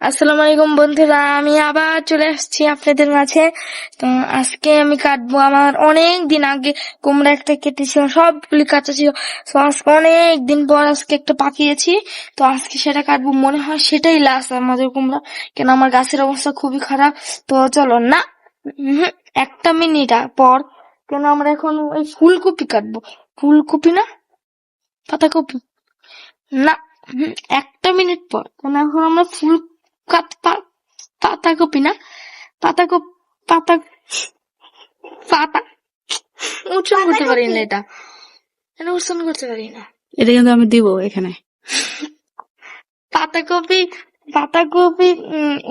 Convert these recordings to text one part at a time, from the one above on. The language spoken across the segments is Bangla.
আসসালামু আলাইকুম বন্ধুরা, আমি আবার চলে আসছি আপনাদের মাঝে। তো আজকে আমি কাটবো আমার অনেক দিন আগে কুমড়া একটা কেটেছিল, সবগুলি কাঁচা ছিল। তো আজকে অনেক দিন পর আজকে একটা পাকিয়েছি। তো আজকে সেটা কাটবো, মনে হয় সেটাই লাস্ট আমাদের কুমড়া। কেন আমার গাছের অবস্থা খুবই খারাপ। তো চলো না একটা মিনিট পর কেন আমরা এখন ওই ফুলকপি কাটবো। ফুলকপি না? পাতাকপি। না একটা মিনিট পর। কেন এখন আমরা ফুল কাট পাতাকপি না? পাতাকপি পাতা পাতা? উচ্চারণ করতে পারি না এটা। এটা উচ্চারণ করতে পারি না। এটা কিন্তু আমি দিব এখানে। পাতাকপি পাতাকপি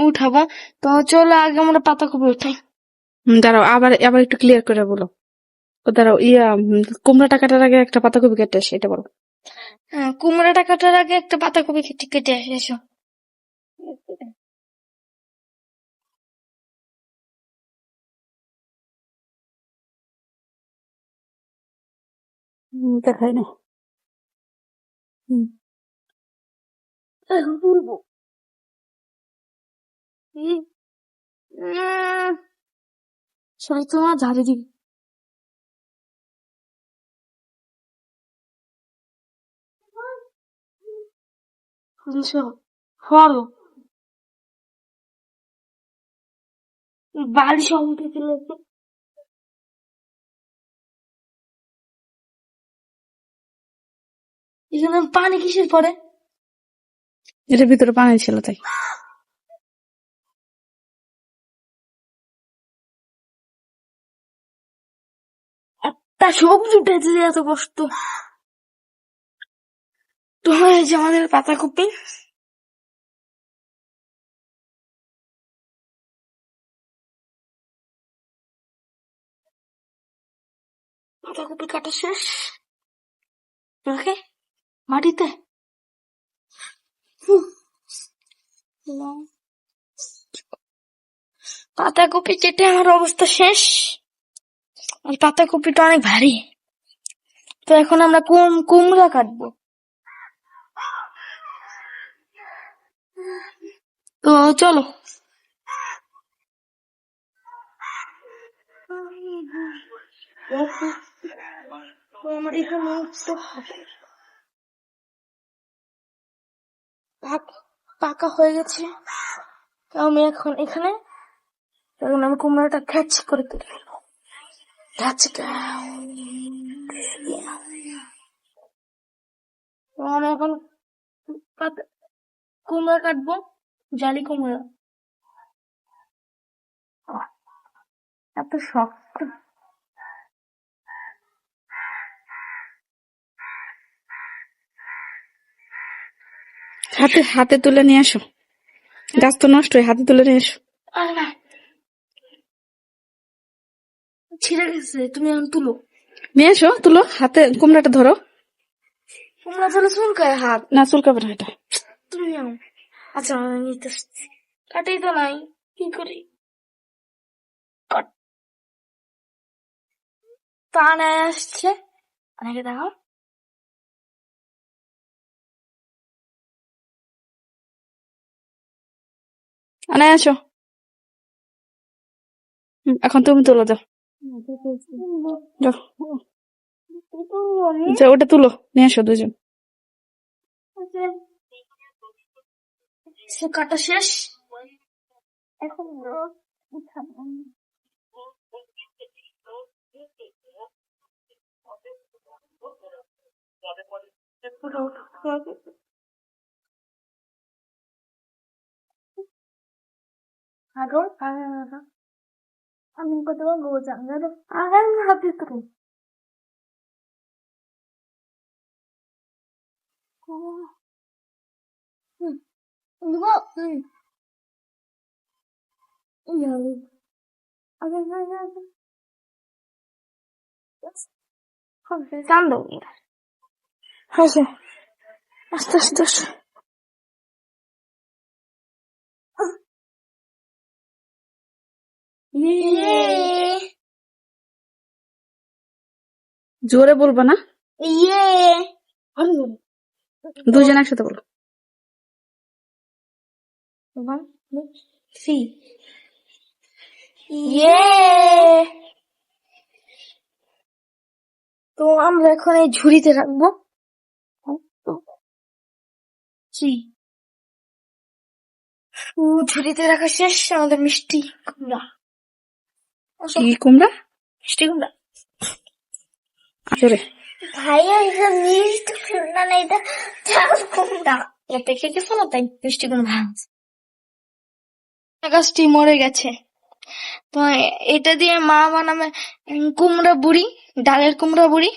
উঠাবো। তো চলো আগে আমরা পাতাকপি উঠাই। দাঁড়াও আবার আবার একটু ক্লিয়ার করে বলো। দাঁড়াও ইয়া কুমড়া কাটার আগে একটা পাতাকপি কেটে আসে এটা বলো। হ্যাঁ, কুমড়োটা কাটার আগে একটা পাতাকপি কেটে কেটে এসো দেখাই না উম, সরি তোমার ঝাড়ি বাড়ি উঠে ফেলেছে এখানে পানি কিসের পরে? এটার ভিতরে পানি ছিল তাই। একটা সবজি উঠেছে এত কষ্ট। তো এই যে আমাদের পাতাকপি পাতাকপি কাটা শেষ। ওকে মাটিতে। পাতাকপি কেটে আমার অবস্থা শেষ। আর পাতাকপিটা অনেক ভারী। তো এখন আমরা কুম, কুমড়া কাটবো। তো চলো। আমার এখানে পাকা হয়ে গেছে। আমি এখন এখানে। এখন আমি কুমড়াটা ঘ্যাচ করে ফেলব ঘ্যাচ আমি এখন কুমড়া কাটবো জালি কুমড়া। এত শক্ত। হাতে হাতে তুলে নিয়ে আসো। গাছ তো নষ্ট হয় হাতে তুলে নিয়ে না। ছিঁড়ে গেছে তুমি এখন তুলো। নিয়ে এসো তুলো। হাতে কুমড়াটা ধরো। কুমড়া তুলে চুলকায় হাত। না চুলকাবে না এটা। তুমি নাও। আচ্ছা নিতে কাটেই তো নাই কি করি? কাট। টানায় আসছে। অনেকে দেখো আনে আসো। এখন তুমি তুলো যাও। যাও। যাও, ওটা তুলো নিয়ে আসো দুজন। কাটা শেষ? এখন მაგრამ ამიმკოდვა მოუწამდა რომ აღარ მაფიქრე ნუ იაუ აგერ ნაგა ხო სანდო ხაშა ასტაშტაშ জোরে বলব না। 예 দুজন একসাথে বলো। থ্রি ইয়ে। তো আমরা এখন এই ঝুড়িতে রাখব। থ্রি ঝুড়িতে রাখা শেষ আমাদের মিষ্টি কুমড়া। কি কুমড়া? মিষ্টি কুমড়া। আসলে ভাইয়া এটা মিষ্টি কুমড়া না এটা চাল কুমড়া। এটা পেকে গেছে না তাই মিষ্টি কুমড়া। গাছটি মরে গেছে। তো এটা দিয়ে মা বানাবে কুমড়া বুড়ি ডালের কুমড়া বুড়ি।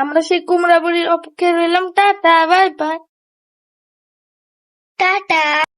আমরা সেই কুমড়া বুড়ির অপেক্ষায় রইলাম। Tata bye bye. টাটা।